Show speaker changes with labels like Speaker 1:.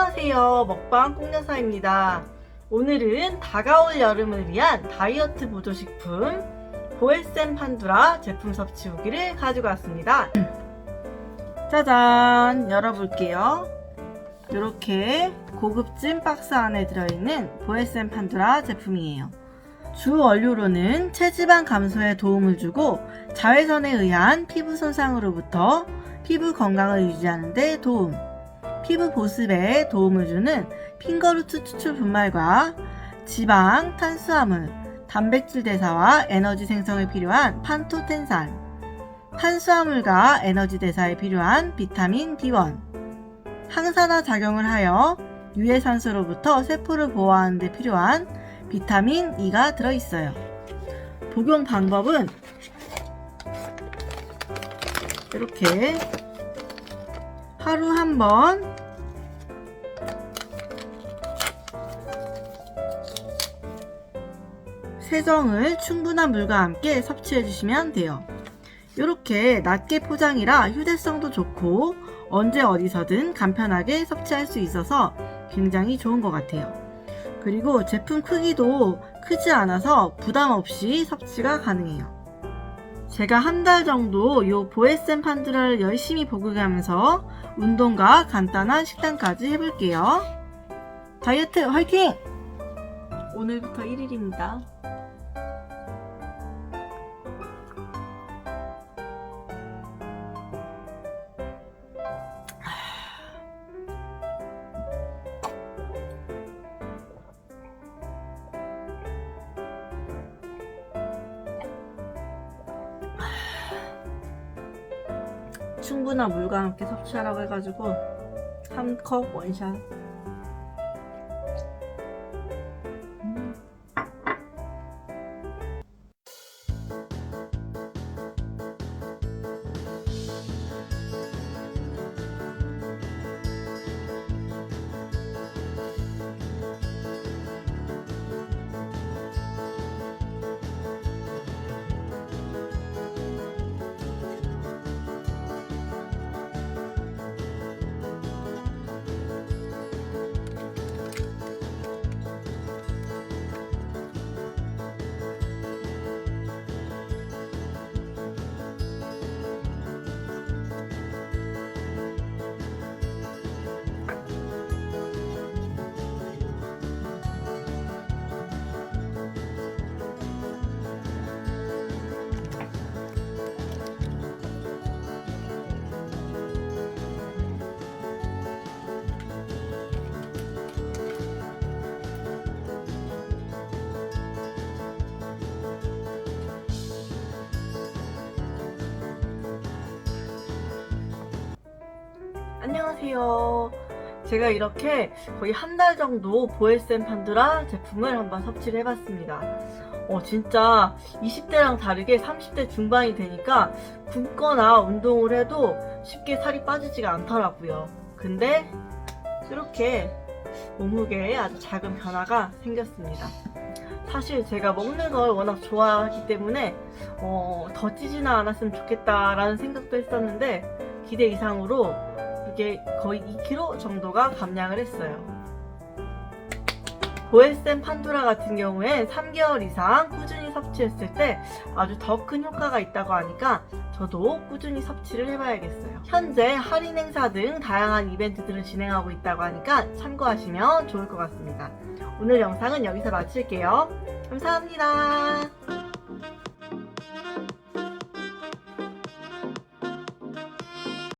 Speaker 1: 안녕하세요. 먹방 꽁여사입니다. 오늘은 다가올 여름을 위한 다이어트 보조식품 보에센 판두라 제품 섭취 후기를 가지고 왔습니다. 짜잔! 열어볼게요. 이렇게 고급진 박스 안에 들어있는 보에센 판두라 제품이에요. 주 원료로는 체지방 감소에 도움을 주고 자외선에 의한 피부 손상으로부터 피부 건강을 유지하는 데 도움, 피부 보습에 도움을 주는 핑거루트 추출 분말과 지방, 탄수화물, 단백질 대사와 에너지 생성에 필요한 판토텐산, 탄수화물과 에너지 대사에 필요한 비타민 B1, 항산화 작용을 하여 유해산소로부터 세포를 보호하는 데 필요한 비타민 E가 들어있어요. 복용 방법은 이렇게 하루 한 번 세정을 충분한 물과 함께 섭취해 주시면 돼요. 이렇게 낮게 포장이라 휴대성도 좋고 언제 어디서든 간편하게 섭취할 수 있어서 굉장히 좋은 것 같아요. 그리고 제품 크기도 크지 않아서 부담 없이 섭취가 가능해요. 제가 한 달 정도 이 보에센 판드라를 열심히 복용하면서 운동과 간단한 식단까지 해볼게요. 다이어트 화이팅! 오늘부터 1일입니다. 충분한 물과 함께 섭취하라고 해가지고 3컵 원샷 안녕하세요. 제가 이렇게 거의 한 달 정도 보에센 판드라 제품을 한번 섭취를 해봤습니다. 어, 진짜 20대랑 다르게 30대 중반이 되니까 굶거나 운동을 해도 쉽게 살이 빠지지가 않더라고요. 근데 이렇게 몸무게에 아주 작은 변화가 생겼습니다. 사실 제가 먹는 걸 워낙 좋아하기 때문에 어, 더 찌지는 않았으면 좋겠다라는 생각도 했었는데 기대 이상으로 이게 거의 2kg 정도가 감량을 했어요. 보에센 판두라 같은 경우에 3개월 이상 꾸준히 섭취했을 때 아주 더 큰 효과가 있다고 하니까 저도 꾸준히 섭취를 해봐야겠어요. 현재 할인 행사 등 다양한 이벤트들을 진행하고 있다고 하니까 참고하시면 좋을 것 같습니다. 오늘 영상은 여기서 마칠게요. 감사합니다.